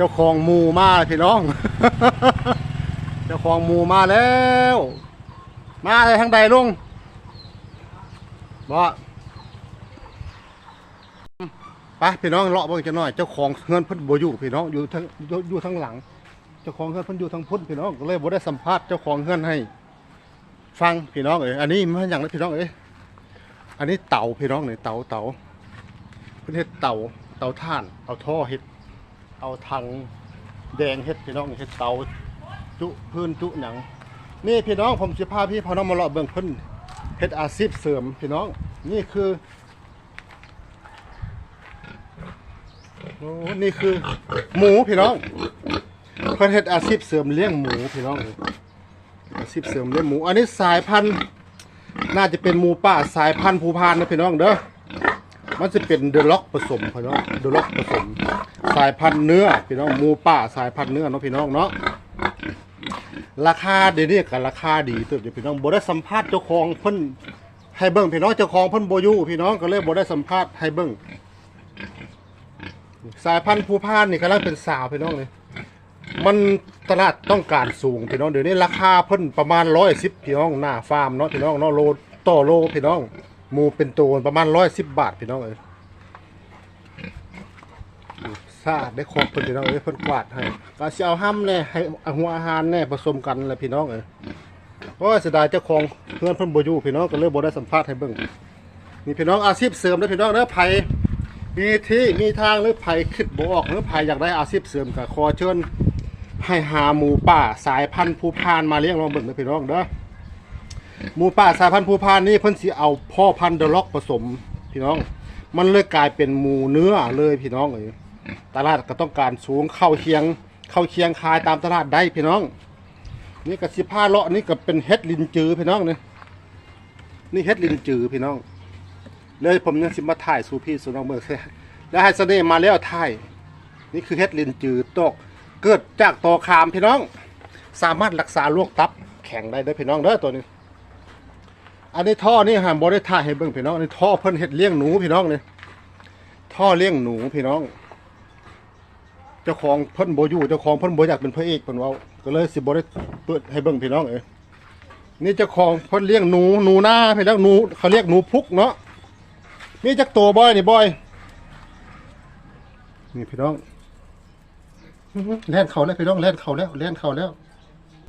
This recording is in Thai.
จ้าของมูมาพี่น้อง เจ้าของมูมาแล้ว มาเลยทางใดลุงบ่ไปพี่น้องเลาะเบิ่งจะหน่อย เจ้าของเงินเพิ่นบ่อยู่พี่น้องอยู่ทั้งอยู่ทั้งหลัง เจ้าของเงินเพิ่นอยู่ทั้งพุ่นพี่น้องก็เลยบ่ได้สัมภาษณ์เจ้าของเงินให้ ฟังพี่น้องเอ้ยอันนี้มันอย่างไรพี่น้องเอ้ยอันนี้เต่าพี่น้องเนี่ยเต่าเต่าเพิ่นเฮ็ดเต่าเต่าถ่านเอาท่อเฮ็ด เอาถังแดงเฮ็ดพี่น้องเฮ็ดเตาจุพื้นจุหนัง นี่พี่น้องผมสิพาพี่พอน้องมาเลาะเบิ่งพิ่นเฮ็ดอาชีพเสริมพี่น้อง นี่คือโอ้นี่คือหมูพี่น้องเพิ่นเฮ็ดอาชีพเสริมเลี้ยงหมูพี่น้องอาชีพเสริมเลี้ยงหมู อันนี้สายพันธุ์น่าจะเป็นหมูป่าสายพันธุ์ภูพานนะพี่น้องเด้อ มันจะเป็นเดล็อกผสมพี่น้องเดล็อกผสม สายพันธุ์เนื้อพี่น้องหมูป่าสายพันธุ์เนื้อเนาะพี่น้องเนาะราคาเดี๋ยวนี้ก็ราคาดีเติบอยู่พี่น้องบ่ได้สัมภาษณ์เจ้าของเพิ่นให้เบิ่งพี่น้องเจ้าของเพิ่นบ่อยู่พี่น้องก็เลยบ่ได้สัมภาษณ์ให้เบิ่งสายพันธุ์ภูพานนี่กำลังเป็นสาวพี่น้องเลยมันตลาดต้องการสูงพี่น้องเดี๋ยวนี้ราคาเพิ่นประมาณ110พี่น้องหน้าฟาร์มเนาะพี่น้องเนาะโลต่อโลพี่น้อง หมูเป็นตัวประมาณ110บบาทพี่น้องเอ้ยสะอาดได้ครบเพิ่นพี่น้องเอ้ยเพิ่นกวาดให้ก็สิเอาห้ำแน่ให้อาหัวอาหารแน่ผสมกันแหละพี่น้องเอ้ยโอ้ยเสียดายเจ้าของเพื่อนเพิ่นบ่อยู่พี่น้องก็เลยบ่ได้สัมภาษณ์ให้เบิ่งนี่พี่น้องอาชีพเสริมเด้อพี่น้องเด้อไผมีที่มีทางหรือไผคิดบ่ออกหรือไผอยากได้อาชีพเสริมก็ขอเชิญให้หาหมูป่าสายพันธุ์ภูพานมาเลี้ยงลองเบิ่งเด้อพี่น้องเด้อ หมูป่าสายพันธุ์ภูพานนี่เพิ่นสิเอาพ่อพันธุ์เดอะล็อกผสม พี่น้อง มันเลยกลายเป็นหมูเนื้อเลยพี่น้องเอ้ยตลาดก็ต้องการสูงเข้าเคียง เข้าเคียงคายตามตลาดได้พี่น้อง นี่ก็สิผ้าเลาะนี่ก็เป็นเฮ็ดลินจือพี่น้องเนี่ยนี่เฮ็ดลินจือพี่น้อง เลยผมยังสิมาถ่ายสู่พี่สู่น้องเบิกแล้วให้เสน่ห์มาแล้วถ่ายนี่คือเฮ็ดลินจือตกเกิดจากตอคามพี่น้อง สามารถรักษาโรคตับแข็งได้เด้อพี่น้องเด้อตัวนี้ อันนี้ท่อนี่หามบ่ได้ถ่าให้เบิ่งพี่น้องอันนี้ท่อเพิ่นเฮ็ดเลี้ยงหนูพี่น้องนี่ท่อเลี้ยงหนูพี่น้อง เจ้าของเพิ่นโบอยู่เจ้าของเพิ่นโบอยากเป็นพระเอกเพิ่นว้าก็เลยสิบ่ได้เปิดให้เบิ่งพี่น้องเอ้ยนี่เจ้าของเพิ่นเลี้ยงหนูหนูน้าพี่น้องหนูเขาเรียกหนูพุกเนาะมีจักตัวบ่อยนี่บ่อยนี่พี่น้องแล่นเขาแล้วพี่น้องแล่นเขาแล้วแล่นเขาแล้ว